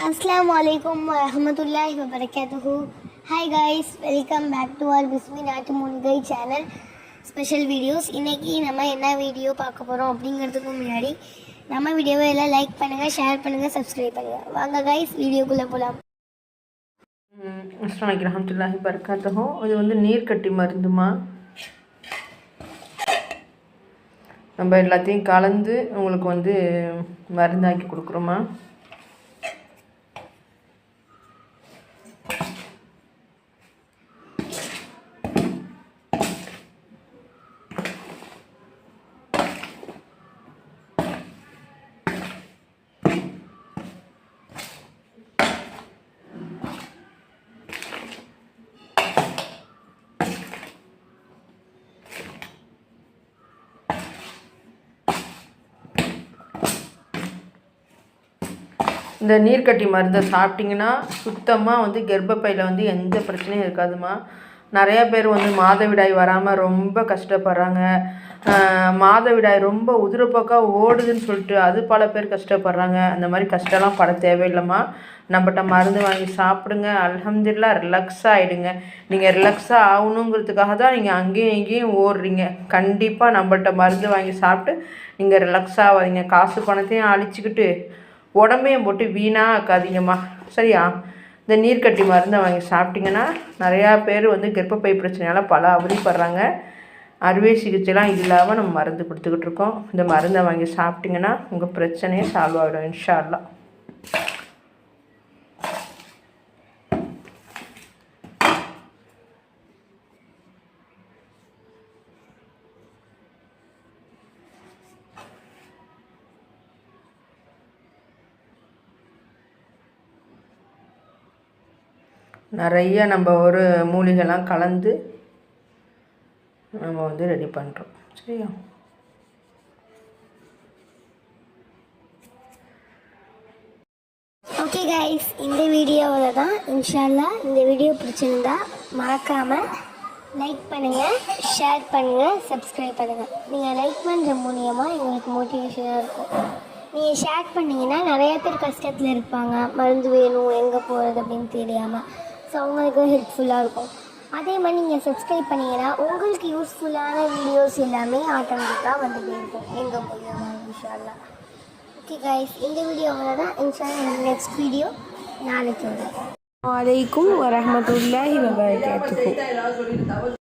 அஸ்லாம் வலைக்கம் வரமத்துல்லாஹி வபரகாத்துஹு hi guys welcome back to our Bismi நாட்டு முன்கை சேனல் ஸ்பெஷல் வீடியோஸ் இன்றைக்கி நம்ம என்ன வீடியோ பார்க்க போகிறோம் அப்படிங்கிறதுக்கு முன்னாடி நம்ம வீடியோவை எல்லாம் லைக் பண்ணுங்கள் ஷேர் பண்ணுங்கள் சப்ஸ்கிரைப் பண்ணுங்கள் வாங்க கைஸ் வீடியோக்குள்ளே போகலாம் அஸ்லாம் ரஹமத்துல்லாஹி பரக்காத்தகும் இது வந்து நீர்க்கட்டி மருந்துமா? நம்ம எல்லாத்தையும் கலந்து உங்களுக்கு வந்து மருந்தாக்கி கொடுக்குறோமா? இந்த நீர்க்கட்டி மருந்தை சாப்பிட்டிங்கன்னா சுத்தமாக வந்து கர்ப்பப்பையில் வந்து எந்த பிரச்சனையும் இருக்காதுமா நிறையா பேர் வந்து மாதவிடாய் வராமல் ரொம்ப கஷ்டப்படுறாங்க. மாதவிடாய் ரொம்ப உதிரப்போக்காக ஓடுதுன்னு சொல்லிட்டு அது பல பேர் கஷ்டப்படுறாங்க. அந்த மாதிரி கஷ்டம்லாம் பட தேவையில்லைம்மா. நம்மகிட்ட மருந்து வாங்கி சாப்பிடுங்க. அலமதுல்லா ரிலாக்ஸ் ஆகிடுங்க நீங்கள் ரிலாக்ஸாக ஆகணுங்கிறதுக்காக தான் நீங்கள் அங்கேயும் இங்கேயும் ஓடுறீங்க. கண்டிப்பாக நம்மகிட்ட மருந்து வாங்கி சாப்பிட்டு நீங்கள் ரிலாக்ஸ் ஆகாதீங்க காசு பணத்தையும் அழிச்சிக்கிட்டு உடம்பையும் போட்டு வீணாக ஆக்காதீங்கம்மா சரியா? இந்த நீர்க்கட்டி மருந்தை வாங்கி சாப்பிட்டிங்கன்னா நிறையா பேர் வந்து கர்ப்பப்பை பிரச்சனையால் பல அவதிப்படுறாங்க. அறுவை சிகிச்சைலாம் இல்லாமல் நம்ம மருந்து கொடுத்துக்கிட்டு இருக்கோம். இந்த மருந்தை வாங்கி சாப்பிட்டிங்கன்னா உங்கள் பிரச்சனையே சால்வ் ஆகிடும் இன்ஷால்லாம் நிறைய நம்ம ஒரு மூலிகைலாம் கலந்து நம்ம வந்து ரெடி பண்ணுறோம் சரியா? ஓகே கைஸ் இந்த வீடியோவில் தான் இன்ஷால்லா இந்த வீடியோ பிடிச்சிருந்தா மறக்காமல் லைக் பண்ணுங்கள் ஷேர் பண்ணுங்கள் சப்ஸ்கிரைப் பண்ணுங்கள் நீங்கள் லைக் பண்ணுற மூலியமாக எங்களுக்கு மோட்டிவேஷனாக இருக்கும். நீங்கள் ஷேர் பண்ணிங்கன்னா நிறைய பேர் கஷ்டத்தில் இருப்பாங்க. மருந்து வேணும் எங்கே போகிறது அப்படின்னு தெரியாமல் ஸோ அவங்களுக்கு ஹெல்ப்ஃபுல்லாக இருக்கும். அதே மாதிரி நீங்கள் சப்ஸ்கிரைப் பண்ணிங்கன்னா உங்களுக்கு யூஸ்ஃபுல்லான வீடியோஸ் எல்லாமே ஆட்டோமேட்டிக்காக வந்துகிட்டே இருக்கும் எங்கள் மூலியமாக இன்ஷால்லா ஓகே கைஸ் இந்த வீடியோவில் தான் இன்ஷால்லா நெக்ஸ்ட் வீடியோ நாளைக்கு வரும். வலைக்கும் வரமத்துல்லாஹி வபரகாத்துஹு